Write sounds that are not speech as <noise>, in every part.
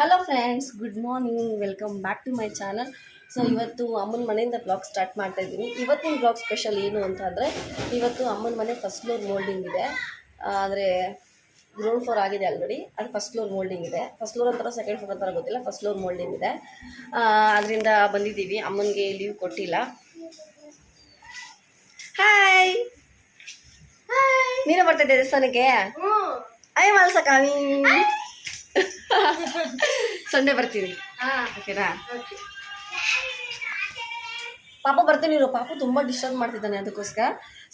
Hello friends good morning welcome back to my channel so ಇವತ್ತು ಅಮ್ಮನ ಮನೆಯಿಂದ blog start ಮಾಡ್ತಾ ಇದ್ದೀನಿ. ಇವತ್ತಿನ ಬ್ಲಾಗ್ ಸ್ಪೆಷಲ್ ಏನು ಅಂತ ಅಂದರೆ ಇವತ್ತು ಅಮ್ಮನ ಮನೆ ಫಸ್ಟ್ ಫ್ಲೋರ್ ಮೋಲ್ಡಿಂಗ್ ಇದೆ. ಆದರೆ ಗ್ರೌಂಡ್ ಫ್ಲೋರ್ ಆಗಿದೆ ಆಲ್ರೆಡಿ ಅದು ಫಸ್ಟ್ ಫ್ಲೋರ್ ಮೋಲ್ಡಿಂಗ್ ಇದೆ. ಫಸ್ಟ್ ಫ್ಲೋರ್ ಅಂತಾರೋ ಸೆಕೆಂಡ್ ಫ್ಲೋರ್ ಅಂತಾರೋ ಗೊತ್ತಿಲ್ಲ. ಫಸ್ಟ್ ಫ್ಲೋರ್ ಮೋಲ್ಡಿಂಗ್ ಇದೆ. ಅದರಿಂದ ಬಂದಿದ್ದೀವಿ. ಅಮ್ಮನಿಗೆ ಲೀವ್ ಕೊಟ್ಟಿಲ್ಲ. ಹಾಯ್ ನೀನು ಬರ್ತಿದ್ದೆ ದೇವಸ್ಥಾನಕ್ಕೆ? ಐ ಮಲ್ಸಕಾಮಿ <laughs> ಸಂಡೇ ಬರ್ತೀನಿ ಓಕೆನಾ? ಪಾಪ ಬರ್ತೀನಿ ಇರೋ. ಪಾಪ ತುಂಬ ಡಿಸ್ಟರ್ಬ್ ಮಾಡ್ತಿದ್ದಾನೆ ಅದಕ್ಕೋಸ್ಕರ.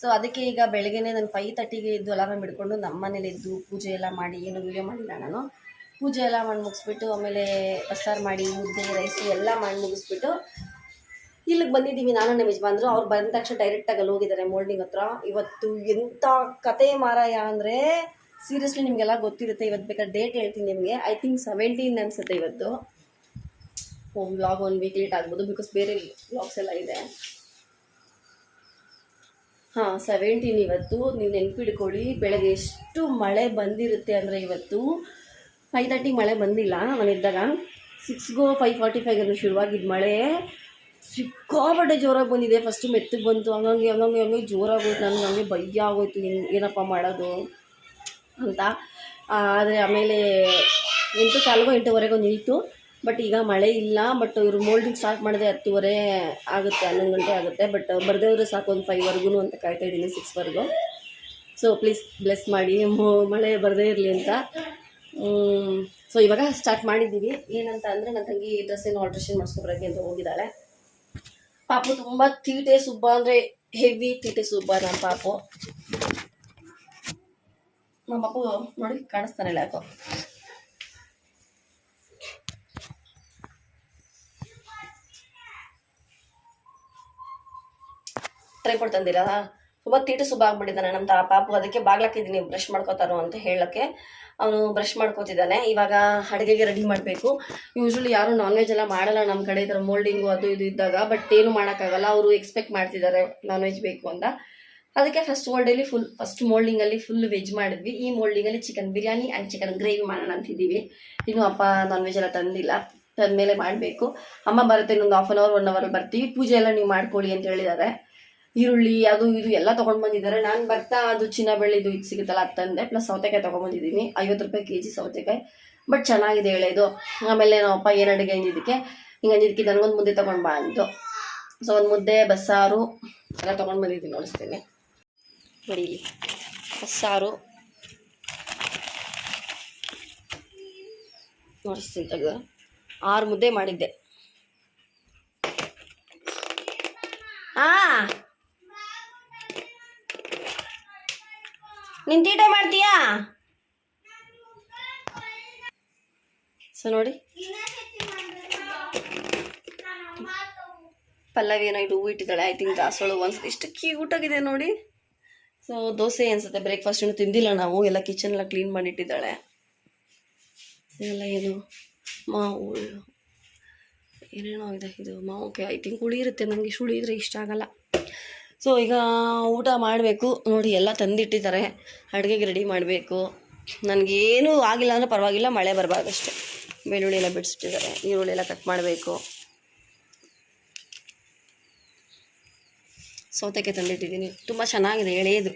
ಸೊ ಅದಕ್ಕೆ ಈಗ ಬೆಳಗ್ಗೆನೇ ನಾನು ಫೈವ್ ತರ್ಟಿಗೆ ಇದ್ದು ಅಲಾರಾಮ್ ಹಿಡ್ಕೊಂಡು ನಮ್ಮ ಮನೇಲಿ ಇದ್ದು ಪೂಜೆ ಎಲ್ಲ ಮಾಡಿ ಏನು ವೀಡಿಯೋ ಮಾಡಿಲ್ಲ ನಾನು. ಪೂಜೆ ಎಲ್ಲ ಮಾಡಿ ಮುಗಿಸ್ಬಿಟ್ಟು ಆಮೇಲೆ ಬಸ್ಸಾರು ಮಾಡಿ ಮುದ್ದೆ ರೈಸು ಎಲ್ಲ ಮಾಡಿ ಮುಗಿಸ್ಬಿಟ್ಟು ಇಲ್ಲಿಗೆ ಬಂದಿದ್ದೀವಿ. ನಾನು ನಮ್ಮ ಯಜಮಾನ್ರು. ಅವ್ರು ಬಂದ ತಕ್ಷಣ ಡೈರೆಕ್ಟಾಗಿ ಅಲ್ಲಿ ಹೋಗಿದ್ದಾರೆ ಮೋಲ್ಡಿಂಗ್ ಹತ್ರ. ಇವತ್ತು ಎಂಥ ಕತೆ ಮಾರಾಯ ಅಂದರೆ ಸೀರಿಯಸ್ಲಿ ನಿಮಗೆಲ್ಲ ಗೊತ್ತಿರುತ್ತೆ, ಇವತ್ತು ಬೇಕಾದ್ರೆ ಡೇಟ್ ಹೇಳ್ತೀನಿ ನಿಮಗೆ. ಐ ಥಿಂಕ್ ಸೆವೆಂಟೀನ್ ಅನಿಸುತ್ತೆ ಇವತ್ತು. ವ್ಲಾಗ್ ಒನ್ ವೀಕ್ ಲೇಟ್ ಆಗ್ಬೋದು ಬಿಕಾಸ್ ಬೇರೆ ವ್ಲಾಗ್ಸ್ ಎಲ್ಲ ಇದೆ. ಹಾಂ ಸೆವೆಂಟೀನ್ ಇವತ್ತು. ನೀವು ನೆನ್ಪಿಡ್ಕೊಳ್ಳಿ, ಬೆಳಗ್ಗೆ ಎಷ್ಟು ಮಳೆ ಬಂದಿರುತ್ತೆ ಅಂದರೆ ಇವತ್ತು? ಫೈವ್ ತರ್ಟಿ ಮಳೆ ಬಂದಿಲ್ಲ ನಾನಿದ್ದಾಗ ಸಿಕ್ಸ್ಗೋ ಫೈವ್ ಫಾರ್ಟಿ ಫೈವ್ಗೆ ಶುರುವಾಗಿದ್ದು ಮಳೆ. ಸಿಕ್ಕಾಪಟ್ಟೆ ಜೋರಾಗಿ ಬಂದಿದೆ. ಫಸ್ಟು ಮೆತ್ತಗೆ ಬಂತು. ಹಂಗಂಗೆ ಹಂಗಂಗೆ ಹಂಗೆ ಜೋರಾಗೋಯ್ತು ನನಗೆ ಹಂಗೆ ಭಯ ಆಗೋಯ್ತು. ಏನು, ಏನಪ್ಪ ಮಾಡೋದು? ಅಂತ. ಆದರೆ ಆಮೇಲೆ ಎಂಟು ಕಾಲ್ಗೋ ಎಂಟುವರೆಗೂ ನಿಲ್ತು. ಬಟ್ ಈಗ ಮಳೆ ಇಲ್ಲ, ಬಟ್ ಇವರು ಮೋಲ್ಡಿಂಗ್ ಸ್ಟಾರ್ಟ್ ಮಾಡಿದೆ ಹತ್ತುವರೆ ಆಗುತ್ತೆ, ಹನ್ನೊಂದು ಗಂಟೆ ಆಗುತ್ತೆ. ಬಟ್ ಬರದೇವ್ರೆ ಸಾಕು ಒಂದು ಫೈವ್ವರೆಗೂ ಅಂತ ಕಾಯ್ತಾ ಇದ್ದೀನಿ ಸಿಕ್ಸ್ವರೆಗೂ ಸೊ ಪ್ಲೀಸ್ ಬ್ಲೆಸ್ ಮಾಡಿ ಮಳೆ ಬರದೇ ಇರಲಿ ಅಂತ. ಸೊ ಇವಾಗ ಸ್ಟಾರ್ಟ್ ಮಾಡಿದ್ದೀವಿ. ಏನಂತ ಅಂದರೆ ನನ್ನ ತಂಗಿ ಡ್ರೆಸ್ ಏನು ಆಲ್ಟ್ರೇಷನ್ ಮಾಡಿಸ್ಕೊಬರಕ್ಕೆ ಅಂತ ಹೋಗಿದ್ದಾಳೆ. ಪಾಪು ತುಂಬ ತೀಟೆ ಸುಬ್ಬ ಅಂದರೆ ಹೆವಿ ತೀಟೆ ಸುಬ್ಬ ನಮ್ಮ ಪಾಪು. ನಮ್ಮ ಮಗು ನೋಡಿ ಕಾಣಿಸ್ತಾನೆ ಯಾಕೋ. ಟ್ರೈ ತಂದಿಲ್ಲ ತುಂಬ ತೀಟು ಸುಬ್ಬ ಆಗ್ಬಿಟ್ಟಿದ್ದಾನೆ ನಮ್ಮ ತಾ ಪಾಪು. ಅದಕ್ಕೆ ಬಾಗ್ಲಾಕಿದ್ದೀನಿ ಬ್ರಷ್ ಮಾಡ್ಕೋತಾರೋ ಅಂತ ಹೇಳಕ್ಕೆ. ಅವನು ಬ್ರಷ್ ಮಾಡ್ಕೋತಿದ್ದಾನೆ. ಇವಾಗ ಅಡುಗೆಗೆ ರೆಡಿ ಮಾಡಬೇಕು. ಯೂಶ್ವಲಿ ಯಾರು ನಾನ್ ವೆಜ್ ಎಲ್ಲ ಮಾಡಲ್ಲ ನಮ್ಮ ಕಡೆ ಈ ಥರ ಮೋಲ್ಡಿಂಗು ಅದು ಇದು ಇದ್ದಾಗ ಬಟ್ ಏನು ಮಾಡೋಕ್ಕಾಗಲ್ಲ. ಅವರು ಎಕ್ಸ್ಪೆಕ್ಟ್ ಮಾಡ್ತಿದ್ದಾರೆ ನಾನ್ ಬೇಕು ಅಂತ. ಅದಕ್ಕೆ ಫಸ್ಟ್ ಮೋಲ್ಡಲ್ಲಿ ಫುಲ್ ಫಸ್ಟ್ ಮೋಲ್ಡಿಂಗಲ್ಲಿ ಫುಲ್ ವೆಜ್ ಮಾಡಿದ್ವಿ. ಈ ಮೋಲ್ಡಿಂಗಲ್ಲಿ chicken biryani and chicken gravy ಮಾಡೋಣ ಅಂತಿದ್ದೀವಿ. ಇನ್ನು ಅಪ್ಪ ನಾನ್ ವೆಜ್ ಎಲ್ಲ ತಂದಿಲ್ಲ. ತಂದಮೇಲೆ ಮಾಡಬೇಕು. ಅಮ್ಮ ಬರುತ್ತೆ ಇನ್ನೊಂದು half an hour one hour ಬರ್ತೀವಿ. ಪೂಜೆ ಎಲ್ಲ ನೀವು ಮಾಡ್ಕೊಳ್ಳಿ ಅಂತ ಹೇಳಿದ್ದಾರೆ. ಈರುಳ್ಳಿ, ಅದು ಇದು ಎಲ್ಲ ತೊಗೊಂಡು ಬಂದಿದ್ದಾರೆ. ನಾನು ಬರ್ತಾ ಅದು ಚಿನ್ನ ಬೆಳ್ಳಿದು ಇದು ಸಿಗುತ್ತಲ್ಲ ಅದು ತಂದೆ. ಪ್ಲಸ್ ಸೌತೆಕಾಯಿ ತೊಗೊಂಬಂದಿದ್ದೀನಿ ಐವತ್ತು ರೂಪಾಯಿ ಕೆ ಜಿ ಸೌತೆಕಾಯಿ. ಬಟ್ ಚೆನ್ನಾಗಿದೆ ಎಳೆದು. ಆಮೇಲೆ ನಮ್ಮ ಅಪ್ಪ ಏನು ಅಡುಗೆ ಅಂದಿದ್ದಕ್ಕೆ, ಹಿಂಗೆ ಅಂದಿದ್ದಕ್ಕೆ ನನಗೊಂದು ಮುದ್ದೆ ತೊಗೊಂಡು ಬಾ ಅಂತು ಸೊ ಒಂದು ಮುದ್ದೆ, ಬಸ್ಸಾರು ಎಲ್ಲ ತೊಗೊಂಡು ಬಂದಿದ್ದೀನಿ, ನೋಡಿಸ್ತೀನಿ. ನೋಡಿ ಸಾರು ನೋಡಿಸ್ತೀನಿ ಆರು ಮುದ್ದೆ ಮಾಡಿದ್ದೆ. ಹಾಂ ನಿನ್ ತೀಟೆ ಮಾಡ್ತೀಯಾ? ಸೊ ನೋಡಿ. ಪಲ್ಲವಿ ಏನೋ ಇದು ಹೂ ಇಟ್ಟಿದ್ದಾಳೆ. ಐ ಥಿಂಕ್ ದಾಸೋಳು ಒಂದ್ಸತಿ. ಇಷ್ಟು ಕ್ಯೂಟ್ ಆಗಿದೆ ನೋಡಿ. ಸೊ ದೋಸೆ ಅನ್ಸುತ್ತೆ ಬ್ರೇಕ್ಫಾಸ್ಟ್ ಏನು ತಿಂದಿಲ್ಲ ನಾವು. ಎಲ್ಲ ಕಿಚನ್ ಎಲ್ಲ ಕ್ಲೀನ್ ಮಾಡಿಟ್ಟಿದ್ದಾಳೆ. ಇದೆಲ್ಲ ಏನು? ಮಾವು. ಏನೇನೋ ಇದೆ ಇದು ಮಾವು ಓಕೆ ಐ ಥಿಂಕ್ ಹುಳಿ ಇರುತ್ತೆ. ನನಗೆ ಹುಳಿ ಇದ್ರೆ ಇಷ್ಟ ಆಗಲ್ಲ. ಸೊ ಈಗ ಊಟ ಮಾಡಬೇಕು. ನೋಡಿ, ಎಲ್ಲ ತಂದಿಟ್ಟಿದ್ದಾರೆ. ಅಡುಗೆಗೆ ರೆಡಿ ಮಾಡಬೇಕು. ನನಗೇನು ಆಗಿಲ್ಲ ಅಂದರೆ ಪರವಾಗಿಲ್ಲ. ಮಳೆ ಬರಬಾರ್ದು ಅಷ್ಟೇ. ಬೆಳ್ಳುಳ್ಳಿ ಎಲ್ಲ ಬಿಡಿಸಿಟ್ಟಿದ್ದಾರೆ. ಈರುಳ್ಳಿ ಎಲ್ಲ ಕಟ್ ಮಾಡಬೇಕು. ಸೌತೆಕಾಯಿ ತಂದಿಟ್ಟಿದ್ದೀನಿ. ತುಂಬ ಚೆನ್ನಾಗಿದೆ, ಎಳೆಯದು.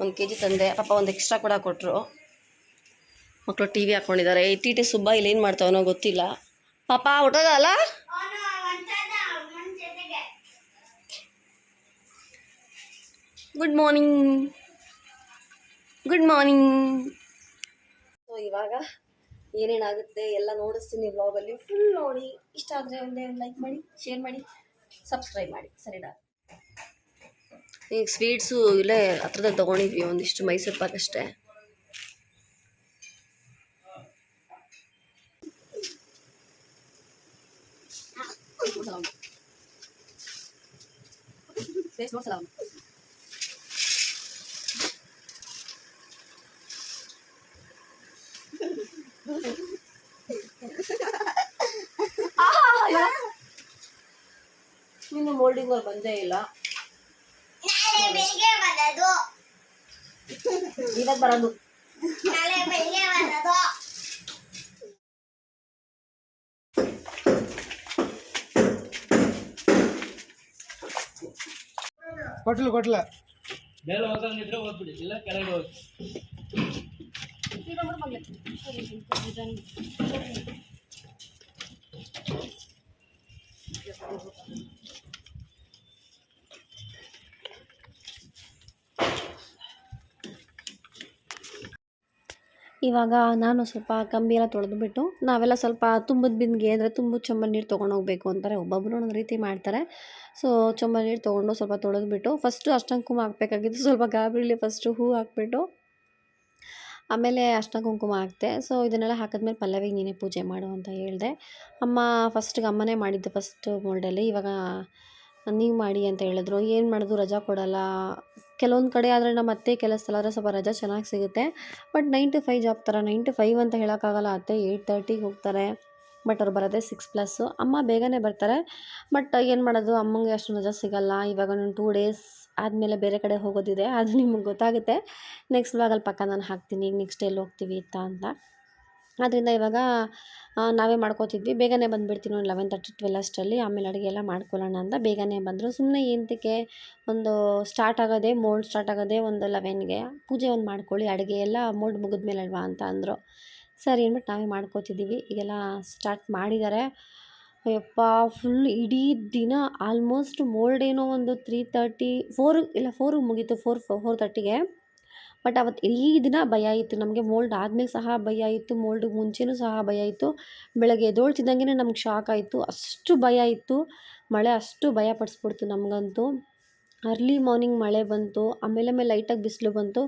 ಒಂದು ಕೆ ಜಿ ತಂದೆ, ಪಾಪ ಒಂದು ಎಕ್ಸ್ಟ್ರಾ ಕೂಡ ಕೊಟ್ಟರು ಮಕ್ಕಳು ಟಿ ವಿ ಹಾಕ್ಕೊಂಡಿದ್ದಾರೆ ಇಟ್ಟಿ ಟಿ ಟಿ ಸುಬ್ಬ ಇಲ್ಲಿ ಏನು ಮಾಡ್ತಾವನೋ ಗೊತ್ತಿಲ್ಲ. ಪಾಪ ಹೊಟ್ಟೋದಲ್ಲ ಗುಡ್ ಮಾರ್ನಿಂಗ್ ಗುಡ್ ಮಾರ್ನಿಂಗ್ ಇವಾಗ ಏನೇನಾಗುತ್ತೆ ಎಲ್ಲ ನೋಡಿಸ್ತೀನಿ ವ್ಲಾಗಲ್ಲಿ ಫುಲ್ ನೋಡಿ. ಇಷ್ಟ ಆದರೆ ಒಂದೇ ಲೈಕ್ ಮಾಡಿ ಶೇರ್ ಮಾಡಿ. ಸಬ್ಸ್ಕ್ರೈಬ್ ಮಾಡಿ. ಸರಿನಾ? ಈಗ ಸ್ವೀಟ್ಸು ಇಲ್ಲೇ ಹತ್ರದಲ್ಲಿ ತೊಗೊಂಡಿದ್ವಿ ಒಂದಿಷ್ಟು ಮೈಸೂರು ಪಾಕ್ ಅಷ್ಟೇ. ಬೋರ್ಡಿಂಗವ್ರು ಬಂದೇ ಇಲ್ಲ ಇವತ್ತು ಬರೋದು ಕೊಟ್ಲು ಕೊಟ್ಲ ಬೇರೆ ಹೋಗಂಗಿದ್ರೆ ಹೋಗ್ಬಿಡಿ ಇಲ್ಲ ಕೆಳಗೆ ಹೋಗಿ Thank you. ಇವಾಗ ನಾನು ಸ್ವಲ್ಪ ಕಂಬಿ ಎಲ್ಲ ತೊಳೆದ್ಬಿಟ್ಟು ನಾವೆಲ್ಲ ಸ್ವಲ್ಪ ತುಂಬದ ಬಿಂದಿಗೆ ಅಂದರೆ ತುಂಬ ಚೊಂಬ ನೀರು ತೊಗೊಂಡು ಹೋಗಬೇಕು ಅಂತಾರೆ. ಒಬ್ಬೊಬ್ಬರು ಒಂದೊಂದು ರೀತಿ ಮಾಡ್ತಾರೆ. ಸೊ ಚೊಂಬ ನೀರು ತೊಗೊಂಡು ಸ್ವಲ್ಪ ತೊಳೆದುಬಿಟ್ಟು ಫಸ್ಟು ಅಷ್ಟಂಗೆ ಕುಂಕುಮ ಹಾಕಬೇಕಾಗಿತ್ತು ಸ್ವಲ್ಪ ಗಾಬರಿಲಿ ಫಸ್ಟು ಹೂ ಹಾಕ್ಬಿಟ್ಟು ಆಮೇಲೆ ಅರ್ಶಿನ ಕುಂಕುಮ ಹಾಕ್ತೆ. ಸೊ ಇದನ್ನೆಲ್ಲ ಹಾಕಿದ್ಮೇಲೆ ಪಲ್ಲವಿಗೆ ನೀನೇ ಪೂಜೆ ಮಾಡು ಅಂತ ಹೇಳಿದೆ. ಅಮ್ಮ ಫಸ್ಟ್ಗೆ ಅಮ್ಮನೇ ಮಾಡಿದ್ದು ಫಸ್ಟ್ ಮೋಲ್ಡಲ್ಲಿ ಇವಾಗ ನೀವು ಮಾಡಿ ಅಂತ ಹೇಳಿದ್ರು. ಏನು ಮಾಡಿದ್ರು ರಜಾ ಕೊಡಲ್ಲ. ಕೆಲವೊಂದು ಕಡೆ ಆದರೆ ನಮ್ಮ ಅತ್ತೆ ಕೆಲಸದಲ್ಲಾದರೆ ಸ್ವಲ್ಪ ರಜಾ ಚೆನ್ನಾಗಿ ಸಿಗುತ್ತೆ. But nine to five job ಥರ ನೈನ್ ಟು ಫೈವ್ ಅಂತ ಹೇಳೋಕ್ಕಾಗಲ್ಲ. ಅತ್ತೆ ಏಯ್ಟ್ ತರ್ಟಿಗೆ ಹೋಗ್ತಾರೆ. ಬಟ್ ಅವ್ರು ಬರೋದೇ ಸಿಕ್ಸ್ ಪ್ಲಸ್ಸು ಅಮ್ಮ ಬೇಗನೆ ಬರ್ತಾರೆ. ಬಟ್ ಏನು ಮಾಡೋದು? ಅಮ್ಮಂಗೆ ಅಷ್ಟು ರಜಾ ಸಿಗಲ್ಲ. ಇವಾಗ ನಾನು ಟೂ ಡೇಸ್ ಆದಮೇಲೆ ಬೇರೆ ಕಡೆ ಹೋಗೋದಿದೆ. ಅದು ನಿಮಗೆ ಗೊತ್ತಾಗುತ್ತೆ. ನೆಕ್ಸ್ಟ್ ವ್ಲಾಗಲ್ಲಿ ಪಕ್ಕ ನಾನು ಹಾಕ್ತೀನಿ. ನೆಕ್ಸ್ಟ್ ಎಲ್ಲಿ ಹೋಗ್ತೀವಿ ಇತ್ತ ಅಂತ. ಆದ್ದರಿಂದ ಇವಾಗ ನಾವೇ ಮಾಡ್ಕೋತಿದ್ವಿ. ಬೇಗನೆ ಬಂದುಬಿಡ್ತೀನಿ ಒಂದು ಲೆವೆನ್ ತರ್ಟಿ ಟ್ವೆಲ್ ಅಷ್ಟರಲ್ಲಿ. ಆಮೇಲೆ ಅಡುಗೆ ಎಲ್ಲ ಮಾಡ್ಕೊಳ್ಳೋಣ ಅಂತ ಬೇಗನೆ ಬಂದರು. ಸುಮ್ಮನೆ ಏನಕ್ಕೆ ಒಂದು ಸ್ಟಾರ್ಟ್ ಆಗೋದೇ ಮೋಲ್ಡ್ ಸ್ಟಾರ್ಟ್ ಆಗೋದೇ ಒಂದು ಲೆವೆನ್ಗೆ ಪೂಜೆ ಒಂದು ಮಾಡ್ಕೊಳ್ಳಿ, ಅಡುಗೆ ಎಲ್ಲ ಮೋಲ್ಡ್ ಮುಗಿದ್ಮೇಲೆ ಅಲ್ವಾ ಅಂತ ಅಂದರು. ಸರಿ ಅಂದ್ಬಿಟ್ಟು ನಾವೇ ಮಾಡ್ಕೋತಿದ್ದೀವಿ. ಈಗೆಲ್ಲ ಸ್ಟಾರ್ಟ್ ಮಾಡಿದ್ದಾರೆ ಯಪ್ಪ ಫುಲ್ ಇಡೀ ದಿನ ಆಲ್ಮೋಸ್ಟ್ ಮೋಲ್ಡ್ ಏನೋ ಒಂದು ತ್ರೀ ತರ್ಟಿ ಫೋರ್ ಇಲ್ಲ ಫೋರಿಗೆ ಮುಗೀತು ಫೋರ್ ಫೋರ್ ತರ್ಟಿಗೆ ಬಟ್ ಅವತ್ತು ಇಡೀ ದಿನ ಭಯ ಇತ್ತು. ನಮಗೆ ಮೋಲ್ಡ್ ಆದಮೇಲೆ ಸಹ ಭಯ ಇತ್ತು. ಮೋಲ್ಡಿಗೆ ಮುಂಚೆನೂ ಸಹ ಭಯ ಇತ್ತು. ಬೆಳಗ್ಗೆ ಎದ್ದೋಳ್ತಿದ್ದಂಗೆ ನಮ್ಗೆ ಶಾಕ್ ಆಯಿತು. ಅಷ್ಟು ಭಯ ಇತ್ತು. ಮಳೆ ಅಷ್ಟು ಭಯ ಪಡಿಸ್ಬಿಡ್ತು ನಮಗಂತೂ. ಅರ್ಲಿ ಮಾರ್ನಿಂಗ್ ಮಳೆ ಬಂತು. ಆಮೇಲೆ ಆಮೇಲೆ ಲೈಟಾಗಿ ಬಿಸಿಲು ಬಂತು.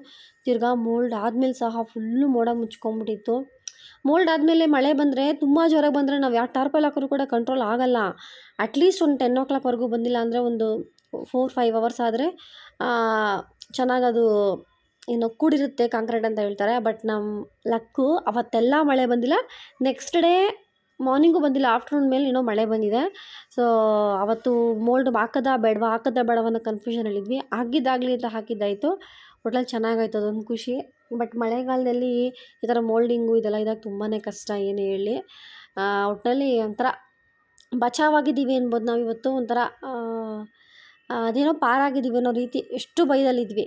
ತಿರ್ಗಾ ಮೋಲ್ಡ್ ಆದಮೇಲೆ ಸಹ ಫುಲ್ಲು ಮೋಡ ಮುಚ್ಕೊಂಬಿಟ್ಟಿತ್ತು. ಮೋಲ್ಡ್ ಆದಮೇಲೆ ಮಳೆ ಬಂದರೆ ತುಂಬ ಜ್ವರಕ್ಕೆ ಬಂದರೆ ನಾವು ಯಾವ ಟಾರ್ಪಲ್ ಹಾಕಿದ್ರು ಕೂಡ ಕಂಟ್ರೋಲ್ ಆಗಲ್ಲ. ಅಟ್ಲೀಸ್ಟ್ ಒಂದು ಟೆನ್ ಓ ಕ್ಲಾಕ್ವರೆಗೂ ಬಂದಿಲ್ಲ ಅಂದರೆ ಒಂದು ಫೋರ್ ಫೈವ್ ಅವರ್ಸ್ ಆದರೆ ಚೆನ್ನಾಗದು ಏನು ಕೂಡಿರುತ್ತೆ ಕಾಂಕ್ರೀಟ್ ಅಂತ ಹೇಳ್ತಾರೆ. ಬಟ್ ನಮ್ಮ ಲಕ್ಕು ಅವತ್ತೆಲ್ಲ ಮಳೆ ಬಂದಿಲ್ಲ. ನೆಕ್ಸ್ಟ್ ಡೇ ಮಾರ್ನಿಂಗು ಬಂದಿಲ್ಲ ಆಫ್ಟರ್ನೂನ್ ಮೇಲೆ ಏನೋ ಮಳೆ ಬಂದಿದೆ. ಸೊ ಅವತ್ತು ಮೋಲ್ಡ್ ಹಾಕದ ಬೇಡವಾ ಹಾಕದ ಬೇಡವ ಅನ್ನೋ ಕನ್ಫ್ಯೂಷನಲ್ಲಿದ್ವಿ ಆಗಿದ್ದಾಗಲಿ ಅಂತ ಹಾಕಿದ್ದಾಯಿತು. ಒಟ್ನಲ್ಲಿ ಚೆನ್ನಾಗಾಯ್ತು ಅದೊಂದು ಖುಷಿ. ಬಟ್ ಮಳೆಗಾಲದಲ್ಲಿ ಈ ಥರ ಮೋಲ್ಡಿಂಗು ಇದೆಲ್ಲ ಇದಾಗ ತುಂಬಾ ಕಷ್ಟ ಏನು ಹೇಳಿ ಆ, ಒಟ್ಟಿನಲ್ಲಿ ಒಂಥರ ಬಚಾವಾಗಿದ್ದೀವಿ ಅನ್ಬೋದು ನಾವು ಇವತ್ತು ಒಂಥರ ಅದೇನೋ ಪಾರಾಗಿದ್ದೀವಿ ಅನ್ನೋ ರೀತಿ ಎಷ್ಟು ಭಯದಲ್ಲಿದ್ವಿ.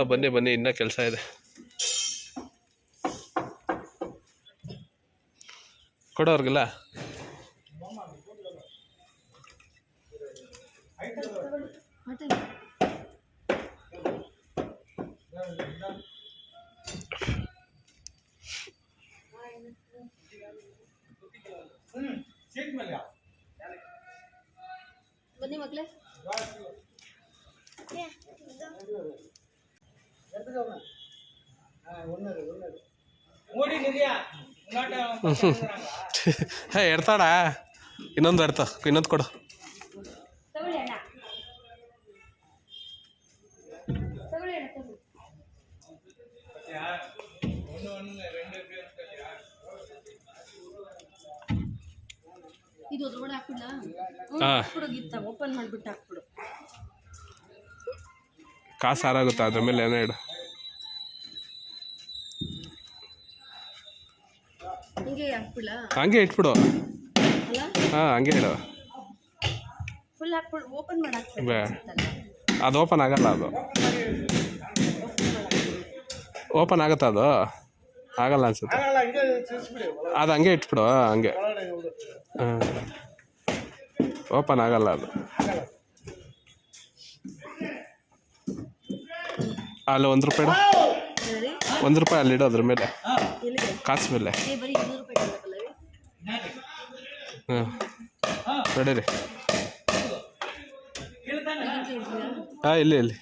ಹಾಂ ಬನ್ನಿ ಬನ್ನಿ ಇನ್ನೂ ಕೆಲಸ ಇದೆ. ಕೊಡೋರ್ಗಿಲ್ಲ? <laughs> ಹೇ ಎಡ್ತಾಡ ಇನ್ನೊಂದು ಎಡ್ತ ಇನ್ನೊಂದು ಕೊಡು. ಇದು ಅದ್ರೊಳಗೆ ಹಾಕ್ಬಿಡ್ಲಾ? ಹಾ. ಹಾಕ್ಬಿಡು ಗೀತಾ. ಓಪನ್ ಮಾಡಿಬಿಟ್ಟು ಹಾಕ್ಬಿಡು. ಕಾಸು ಹಾರಾಗುತ್ತೆ ಅದ್ರ ಮೇಲೆ ಏನೋ ಇಡು. ಹಿಂಗೆ ಹಂಗೆ ಇಟ್ಬಿಡು. ಅಲ್ಲ ಹಾಂ ಹಂಗೆ ಇಡು. ಫುಲ್ ಹಾಕ್ಬಿಡು ಓಪನ್ ಬೇ ಅದು ಓಪನ್ ಆಗಲ್ಲ ಅದು. ಓಪನ್ ಆಗುತ್ತಾ ಅದು? ಆಗಲ್ಲ ಅನ್ಸುತ್ತೆ. ಅದು ಹಂಗೆ ಇಟ್ಬಿಡು ಹಂಗೆ. ಹಾಂ. ಓಪನ್ ಆಗಲ್ಲ ಅದು. ಅಲ್ಲ ಒಂದು ರೂಪಾಯಿ ಒಂದು ರೂಪಾಯಿ ಅಲ್ಲಿ ಅದ್ರ ಮೇಲೆ. ಕಾಸು ಮೇಲೆ. ಹಾಂ ರೂಪಾಯಿ ಕೊಡಬೇಕಲ್ಲ ಹಾಂ. ಇಲ್ಲಿ ಇಲ್ಲಿ.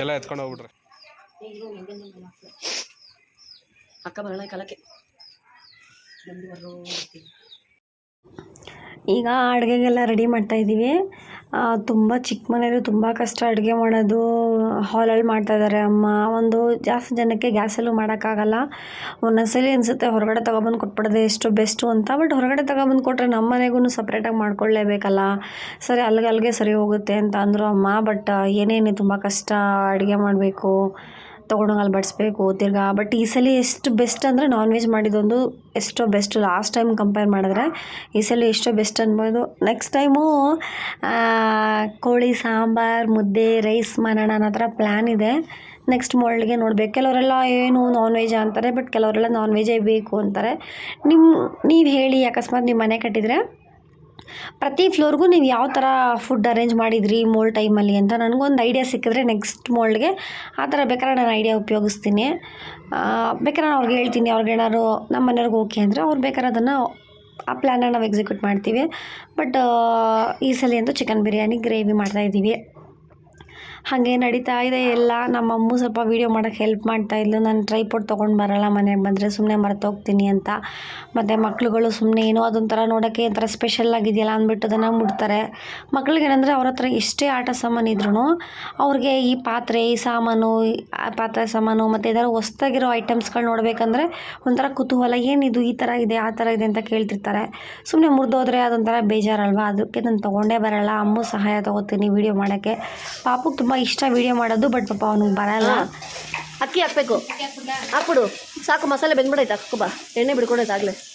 ಎಲ್ಲ ಎತ್ಕೊಂಡು ಹೋಗ್ಬಿಡ್ರಿ. ಅಕ್ಕ ಬರೋಣ ಕಾಲಕ್ಕೆ. ಬಂದು ಬರೋ ಈಗ ಅಡುಗೆಗೆಲ್ಲ ರೆಡಿ ಮಾಡ್ತಾ ಇದ್ದೀವಿ ತುಂಬ ಚಿಕ್ಕ ಮನೇಲಿ ತುಂಬ ಕಷ್ಟ ಅಡುಗೆ ಮಾಡೋದು ಹಾಲಲ್ಲಿ ಮಾಡ್ತಾ ಇದ್ದಾರೆ ಅಮ್ಮ. ಒಂದು ಜಾಸ್ತಿ ಜನಕ್ಕೆ ಗ್ಯಾಸಲ್ಲೂ ಮಾಡೋಕ್ಕಾಗಲ್ಲ. ಒಂದೊಂದ್ಸಲಿ ಅನಿಸುತ್ತೆ ಹೊರಗಡೆ ತೊಗೊಬಂದು ಕೊಟ್ಬಿಡೋದೆ ಎಷ್ಟು ಬೆಸ್ಟು ಅಂತ. ಬಟ್ ಹೊರಗಡೆ ತಗೊಬಂದು ಕೊಟ್ಟರೆ ನಮ್ಮ ಮನೆಗೂ ಸಪ್ರೇಟಾಗಿ ಮಾಡ್ಕೊಳ್ಳೇಬೇಕಲ್ಲ. ಸರಿ ಅಲ್ಲಿಗೆ ಅಲ್ಲಿಗೆ ಸರಿ ಹೋಗುತ್ತೆ ಅಂತ ಅಂದರು ಅಮ್ಮ. ಬಟ್ ಏನೇನು ತುಂಬ ಕಷ್ಟ ಅಡುಗೆ ಮಾಡಬೇಕು. ತೊಗೊಂಡೋಗಿ ಅಲ್ಲಿ ಬಡಿಸ್ಬೇಕು, ತಿರ್ಗಾ ಬಟ್ ಈ ಸಲ ಎಷ್ಟು ಬೆಸ್ಟ್ ಅಂದರೆ ನಾನ್ ವೆಜ್ ಮಾಡಿದ್ದೊಂದು ಎಷ್ಟೋ ಬೆಸ್ಟ್ ಲಾಸ್ಟ್ ಟೈಮ್ ಕಂಪೇರ್ ಮಾಡಿದ್ರೆ ಈ ಸಲ ಎಷ್ಟೋ ಬೆಸ್ಟ್ ಅನ್ಬೋದು. ನೆಕ್ಸ್ಟ್ ಟೈಮು ಕೋಳಿ, ಸಾಂಬಾರು, ಮುದ್ದೆ ರೈಸ್ ಮಾಡೋಣ ಅನ್ನೋ ಥರ ಪ್ಲ್ಯಾನ್ ಇದೆ. ನೆಕ್ಸ್ಟ್ ಮೊಳ್ಳಿಗೆ ನೋಡ್ಬೇಕು. ಕೆಲವರೆಲ್ಲ ಏನು ನಾನ್ ವೆಜ್ ಅಂತಾರೆ ಬಟ್ ಕೆಲವರೆಲ್ಲ ನಾನ್ ವೆಜ್ಜೇ ಬೇಕು ಅಂತಾರೆ. ನಿಮ್ಮ ನೀವು ಹೇಳಿ ಅಕಸ್ಮಾತ್ ನೀವು ಮನೆ ಕಟ್ಟಿದರೆ. ಪ್ರತಿ ಫ್ಲೋರ್ಗೂ ನೀವು ಯಾವ ಥರ ಫುಡ್ ಅರೇಂಜ್ ಮಾಡಿದ್ರಿ ಮೋಲ್ ಟೈಮಲ್ಲಿ ಅಂತ ನನಗೊಂದು ಐಡಿಯಾ ಸಿಕ್ಕಿದ್ರೆ ನೆಕ್ಸ್ಟ್ ಮೋಲ್ಡ್ಗೆ ಆ ಥರ ಬೇಕಾದ್ರೆ ನಾನು ಐಡಿಯಾ ಉಪಯೋಗಿಸ್ತೀನಿ. ಬೇಕಾದ್ರೆ ನಾನು ಅವ್ರಿಗೆ ಹೇಳ್ತೀನಿ ಅವ್ರಿಗೇನಾದ್ರು ನಮ್ಮ ಮನೆಯವ್ರಿಗೆ ಓಕೆ ಅಂದರೆ ಅವ್ರು ಬೇಕಾದ್ರೆ ಅದನ್ನು ಆ ಪ್ಲ್ಯಾನನ್ನು ನಾವು ಎಕ್ಸಿಕ್ಯೂಟ್ ಮಾಡ್ತೀವಿ. ಬಟ್ ಈ ಸಲ ಅಂತೂ ಚಿಕನ್ ಬಿರಿಯಾನಿ ಗ್ರೇವಿ ಮಾಡ್ತಾಯಿದ್ದೀವಿ ಹಾಗೆ ನಡೀತಾ ಇದೆ ಎಲ್ಲ. ನಮ್ಮ ಅಮ್ಮ ಸ್ವಲ್ಪ ವೀಡಿಯೋ ಮಾಡೋಕ್ಕೆ ಹೆಲ್ಪ್ ಮಾಡ್ತಾ ಇದ್ಲು. ನಾನು ಟ್ರೈಪೋಟ್ ತೊಗೊಂಡು ಬರಲ್ಲ ಮನೆಗೆ ಬಂದರೆ ಸುಮ್ಮನೆ ಮರ್ತೋಗ್ತೀನಿ ಅಂತ. ಮತ್ತು ಮಕ್ಳುಗಳು ಸುಮ್ಮನೆ ಏನೋ ಅದೊಂಥರ ನೋಡೋಕ್ಕೆ ಒಂಥರ ಸ್ಪೆಷಲ್ ಆಗಿದೆಯಲ್ಲ ಅಂದ್ಬಿಟ್ಟು ಅದನ್ನು ಮುಡ್ತಾರೆ ಮಕ್ಳಿಗೆ ಏನಂದರೆ ಅವ್ರ ಹತ್ರ ಎಷ್ಟೇ ಆಟ ಸಾಮಾನು ಇದ್ರೂ ಅವ್ರಿಗೆ ಈ ಪಾತ್ರೆ, ಈ ಸಾಮಾನು ಪಾತ್ರೆ ಸಾಮಾನು ಮತ್ತು ಏನಾದ್ರು ಹೊಸ್ದಾಗಿರೋ ಐಟಮ್ಸ್ಗಳು ನೋಡಬೇಕಂದ್ರೆ ಒಂಥರ ಕುತೂಹಲ ಏನಿದು ಈ ಥರ ಇದೆ, ಆ ಥರ ಇದೆ ಅಂತ ಕೇಳ್ತಿರ್ತಾರೆ. ಸುಮ್ಮನೆ ಮುರಿದೋದ್ರೆ ಅದೊಂಥರ ಬೇಜಾರಲ್ವಾ? ಅದಕ್ಕೆ ನಾನು ತೊಗೊಂಡೇ ಬರಲ್ಲ. ಅಮ್ಮು ಸಹಾಯ ತೊಗೋತೀನಿ ವೀಡಿಯೋ ಮಾಡೋಕ್ಕೆ. ಪಾಪುಗೆ ತುಂಬ ಇಷ್ಟ ವೀಡಿಯೋ ಮಾಡೋದು ಬಟ್ ಪಾಪ ಅವನು ಬರಲ್ಲ. ಅಕ್ಕಿ ಹಾಕ್ಬೇಕು. ಹಾಕ್ಬಿಡು. ಸಾಕು, ಮಸಾಲೆ ಬೆಂದ್ಬಿಡೈತೆ ಬಾ. ಎಣ್ಣೆ ಬಿಡ್ಕೊಡೈತೆ ಆಗಲೇ.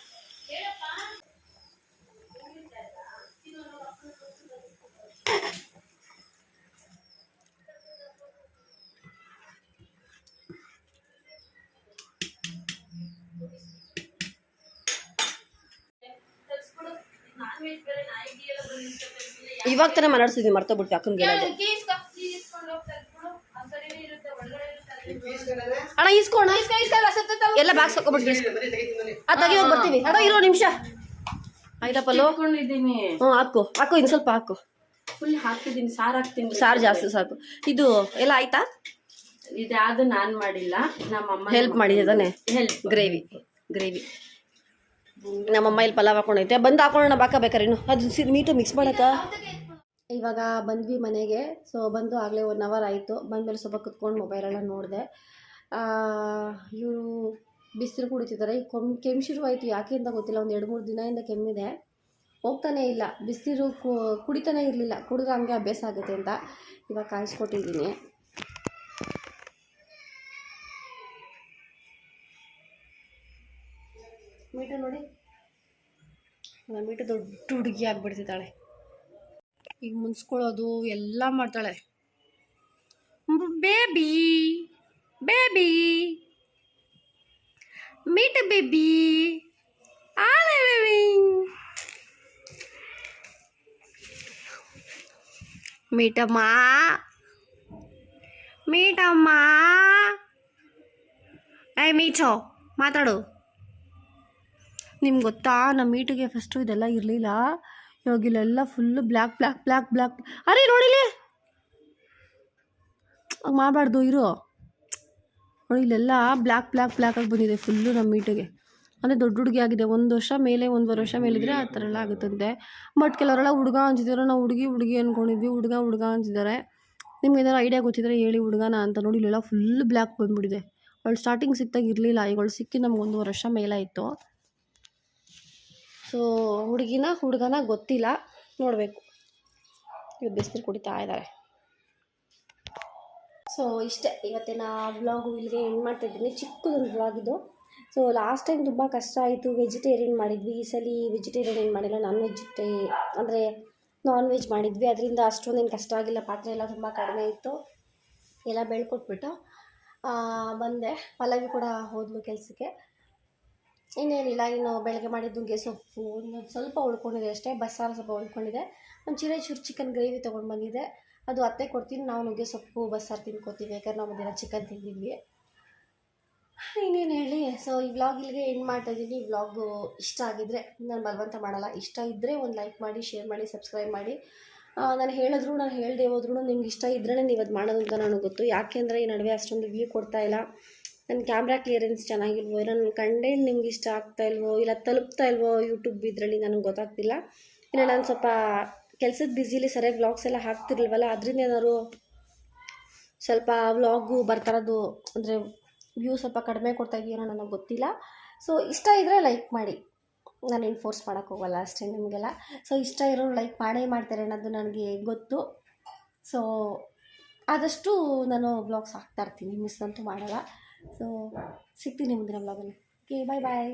ಇವಾಗ ತಾನೇ ಮಾತಾಡ್ಸಿದ್ವಿ ಮರ್ತೋಗ್ಬಿಡ್ತೀವಿ ಅಕ್ಕನಿಗೆ ಅಣ್ಣ ಇಸ್ಕೋಣ ಎಲ್ಲ ಬಾಕ್ಸ್ ಹಾಕೋಬಿಟ್ಟು ಆ ತೆಗಿಯೋಗಿ ಬರ್ತೀವಿ ಅಣ್ಣ ಇರೋ ನಿಮಿಷ. ಆಯ್ತಪ್ಪಲ್ಲು ಹಾಕೊಂಡಿದ್ದೀನಿ ಹ್ಞೂ ಹಾಕು. ಹಾಕು ಇನ್ನು ಸ್ವಲ್ಪ ಹಾಕು. ಫುಲ್ ಹಾಕಿದ್ದೀನಿ ಸಾರು ಹಾಕ್ತೀನಿ. ಸಾರು ಜಾಸ್ತಿ ಸಾಕು. ಇದು ಎಲ್ಲ ಆಯ್ತಾ? ಇದ್ಯಾವುದು ನಾನು ಮಾಡಿಲ್ಲ. ನಮ್ಮ ಹೆಲ್ಪ್ ಮಾಡಿದೆ ತಾನೆ? ಹೆಲ್ಪ್ ಗ್ರೇವಿ ಗ್ರೇವಿ ನಮ್ಮಮ್ಮ ಇಲ್ಲಿ ಪಲಾವ್ ಹಾಕೊಂಡೈತೆ ಬಂದು ಹಾಕೊಳ್ಳೋಣ, ಬಾಕ ಬೇಕಾರೆ ಅದು ಮೀಟು ಮಿಕ್ಸ್ ಮಾಡೋಕ್ಕ? ಇವಾಗ ಬಂದ್ವಿ ಮನೆಗೆ ಸೊ ಬಂದು ಆಗಲೇ ಒನ್ ಅವರ್ ಆಯಿತು. ಬಂದಮೇಲೆ ಸ್ವಲ್ಪ ಕುತ್ಕೊಂಡು ಮೊಬೈಲೆಲ್ಲ ನೋಡಿದೆ. ಇವರು ಬಿಸಿಲು ಕುಡಿತಿದ್ದಾರೆ. ಈ ಕೊಮ್, ಕೆಮ್ಮು ಆಯಿತು. ಯಾಕೆ ಅಂತ ಗೊತ್ತಿಲ್ಲ. ಒಂದು ಎರಡು ಮೂರು ದಿನದಿಂದ ಕೆಮ್ಮಿದೆ. ಹೋಗ್ತಾನೆ ಇಲ್ಲ. ಬಿಸಿರು ಕುಡಿತಾನೆ ಇರಲಿಲ್ಲ. ಕುಡಿದ್ರೆ ಹಂಗೆ ಅಭ್ಯಾಸ ಆಗುತ್ತೆ ಅಂತ ಇವಾಗ ಕಾಯಿಸ್ಕೊಟ್ಟಿದ್ದೀನಿ. ಮೀಟು ನೋಡಿ. ನಮ್ಮ ಮೀಟು ದೊಡ್ಡ ಹುಡುಗಿ ಆಗಿಬಿಡ್ತಿದ್ದಾಳೆ. ಈಗ ಮುನ್ಸ್ಕೊಳ್ಳೋದು ಎಲ್ಲ ಮಾಡ್ತಾಳೆ. ಬೇಬಿ ಬೇಬಿ ಮೀಟ ಬೇಬಿ ಆಲೆ ಬೇಬಿ ಮೀಟಮ್ಮ ಮೀಟಮ್ಮ ಐ ಮೀಚೋ ಮಾತಾಡು. ನಿಮ್ಗೆ ಗೊತ್ತಾ? ನಮ್ಮ ಮೀಟಿಗೆ ಫಸ್ಟು ಇದೆಲ್ಲ ಇರಲಿಲ್ಲ. ಇವಾಗ ಇಲ್ಲೆಲ್ಲ full black black black black ಅರೆ ನೋಡಿಲಿ ಹಂಗೆ ಮಾಡಬಾರ್ದು, ಇರು. ನೋಡಿ ಇಲ್ಲೆಲ್ಲ ಬ್ಲ್ಯಾಕ್ ಬ್ಲ್ಯಾಕ್ ಬ್ಲ್ಯಾಕಾಗಿ ಬಂದಿದೆ ಫುಲ್ಲು ನಮ್ಮ ಮೀಟಿಗೆ. ಅಂದರೆ ದೊಡ್ಡ ಹುಡುಗಿ ಆಗಿದೆ. ಒಂದು ವರ್ಷ ಮೇಲೆ, ಒಂದೂವರೆ ವರ್ಷ ಮೇಲಿದ್ರೆ ಆ ಥರ ಎಲ್ಲ ಆಗುತ್ತಂತೆ. ಬಟ್ ಕೆಲವರೆಲ್ಲ ಹುಡುಗ ಅಂತಿದ್ದಾರೆ ನಾವು ಹುಡುಗಿ ಹುಡುಗಿ ಅಂದ್ಕೊಂಡಿದ್ವಿ ಹುಡುಗ ಹುಡುಗ ಅಂತಿದ್ದಾರೆ ನಿಮ್ಗೆ ಏನಾರು ಐಡಿಯಾ ಗೊತ್ತಿದ್ರೆ ಹೇಳಿ ಹುಡುಗನ ಅಂತ ನೋಡಿ ಇಲ್ಲೆಲ್ಲ ಫುಲ್ ಬ್ಲ್ಯಾಕ್ ಬಂದುಬಿಟ್ಟಿದೆ. ಅವಳು ಸ್ಟಾರ್ಟಿಂಗ್ ಸಿಕ್ತಾಗ ಇರಲಿಲ್ಲ. ಈಗ ಸಿಕ್ಕಿ ನಮ್ಗೆ ಒಂದು ವರ್ಷ ಮೇಲಾಯಿತು. ಸೊ, ಹುಡುಗಿನ, ಹುಡುಗನ ಗೊತ್ತಿಲ್ಲ. ನೋಡಬೇಕು. ಇವತ್ತು ಬಿಸಿನೀರು ಕುಡಿತಾ ಇದ್ದಾರೆ ಸೊ, ಇಷ್ಟೇ. ಇವತ್ತಿನ ವ್ಲಾಗು ಇಲ್ಲಿಗೆ ಎಂಡ್ ಮಾಡ್ತಾಯಿದ್ದೀನಿ ಚಿಕ್ಕದೊಂದು ವ್ಲಾಗ್ ಇದು. ಸೊ ಲಾಸ್ಟ್ ಟೈಮ್ ತುಂಬ ಕಷ್ಟ ಆಯಿತು. ವೆಜಿಟೇರಿಯನ್ ಮಾಡಿದ್ವಿ. ಈ ಸಲ ವೆಜಿಟೇರಿಯನ್ ಏನು ಮಾಡಿಲ್ಲ. ನಾನ್ ವೆಜಿಟೇ ಅಂದರೆ ನಾನ್ ವೆಜ್ ಮಾಡಿದ್ವಿ. ಅದರಿಂದ ಅಷ್ಟೊಂದೇನು ಕಷ್ಟ ಆಗಿಲ್ಲ. ಪಾತ್ರೆ ಎಲ್ಲ ತುಂಬ ಕಡಿಮೆ ಇತ್ತು. ಎಲ್ಲ ಬೆಳ್ಕೊಟ್ಬಿಟ್ಟು ಬಂದೆ. ಪಲ್ಲವಿ ಕೂಡ ಹೋದ್ಲು ಕೆಲಸಕ್ಕೆ. ಇನ್ನೇನಿಲ್ಲ, ಇನ್ನು ಬೆಳಗ್ಗೆ ಮಾಡಿದ ನುಗ್ಗೆ ಸೊಪ್ಪು ಇನ್ನೊಂದು ಸ್ವಲ್ಪ ಉಳ್ಕೊಂಡಿದೆ ಅಷ್ಟೇ, ಬಸ್ಸಾರು ಸ್ವಲ್ಪ ಉಳ್ಕೊಂಡಿದೆ. ಒಂದು ಚಿರೆ ಚೂರು ಚಿಕನ್ ಗ್ರೇವಿ ತೊಗೊಂಡು ಬಂದಿದೆ. ಅದು ಅತ್ತೆ ಕೊಡ್ತೀನಿ, ನಾವು ನುಗ್ಗೆ ಸೊಪ್ಪು, ಬಸ್ಸಾರು ತಿನ್ಕೋತೀವಿ, ಯಾಕಂದ್ರೆ ನಾವು ದಿನ ಚಿಕನ್ ತಿಂದಿದ್ವಿ. ಇನ್ನೇನು ಹೇಳಿ? ಸೊ ಈ ವ್ಲಾಗ್ ಇಲ್ಲಿಗೆ ಎಂಡ್ ಮಾಡ್ತಾ ಇದ್ದೀನಿ. ಈ ವ್ಲಾಗು ಇಷ್ಟ ಆಗಿದ್ರೆ, ನಾನು ಬಲವಂತ ಮಾಡಲ್ಲ. ಇಷ್ಟ ಇದ್ದರೆ ಒಂದು ಲೈಕ್ ಮಾಡಿ ಶೇರ್ ಮಾಡಿ ಸಬ್ಸ್ಕ್ರೈಬ್ ಮಾಡಿ. ನಾನು ಹೇಳಿದ್ರು, ನಾನು ಹೇಳದೆ ಹೋದ್ರೂ ನಿಮ್ಗೆ ಇಷ್ಟ ಇದ್ರೇ ನೀವು ಅದು ಮಾಡೋದು ಅಂತ ನನಗೆ ಗೊತ್ತು. ಯಾಕೆಂದರೆ ಈ ನಡುವೆ ಅಷ್ಟೊಂದು ವ್ಯೂ ಕೊಡ್ತಾ ಇಲ್ಲ. ನನ್ನ ಕ್ಯಾಮ್ರಾ ಕ್ಲಿಯರೆನ್ಸ್ ಚೆನ್ನಾಗಿಲ್ವೋ? ಇಲ್ಲ, ನನ್ನ ಕಂಟೆಂಟ್ ನಿಮ್ಗೆ ಇಷ್ಟ ಆಗ್ತಾ ಇಲ್ವೋ? ಇಲ್ಲ, ತಲುಪ್ತಾ ಇಲ್ವೋ ಯೂಟ್ಯೂಬ್ ಇದರಲ್ಲಿ ನನಗೆ ಗೊತ್ತಾಗ್ತಿಲ್ಲ. ಇಲ್ಲ, ನಾನು ಸ್ವಲ್ಪ ಕೆಲಸದ ಬ್ಯುಸಿಲಿ ಸರಿಯಾಗಿ ವ್ಲಾಗ್ಸ್ ಎಲ್ಲ ಹಾಕ್ತಿರ್ಲಿಲ್ವಲ್ಲ ಅದರಿಂದ ಏನಾದ್ರು ಸ್ವಲ್ಪ ವ್ಲಾಗು ಬರ್ತಾರದು, ಅಂದರೆ ವ್ಯೂ ಸ್ವಲ್ಪ ಕಡಿಮೆ ಕೊಡ್ತಾ ಇದೆಯೋ ನನಗೆ ಗೊತ್ತಿಲ್ಲ. ಸೊ ಇಷ್ಟ ಇದ್ದರೆ ಲೈಕ್ ಮಾಡಿ. ನಾನು ಏನು ಫೋರ್ಸ್ ಮಾಡೋಕ್ಕೆ ಹೋಗಲ್ಲ ಅಷ್ಟೇ ನಿಮಗೆಲ್ಲ. ಸೊ ಇಷ್ಟ ಇರೋರು ಲೈಕ್ ಮಾಡೇ ಮಾಡ್ತಾರೆ ಅನ್ನೋದು ನನಗೆ ಗೊತ್ತು. ಸೊ ಆದಷ್ಟು ನಾನು ವ್ಲಾಗ್ಸ್ ಹಾಕ್ತಾ ಇರ್ತೀನಿ. ಮಿಸ್ ಅಂತೂ ಮಾಡಲ್ಲ. ಸೊ ಸಿಗ್ತೀನಿ ಮುಂದಿನ ಬ್ಲಾಗಲ್ಲಿ ಓಕೆ ಬಾಯ್ ಬಾಯ್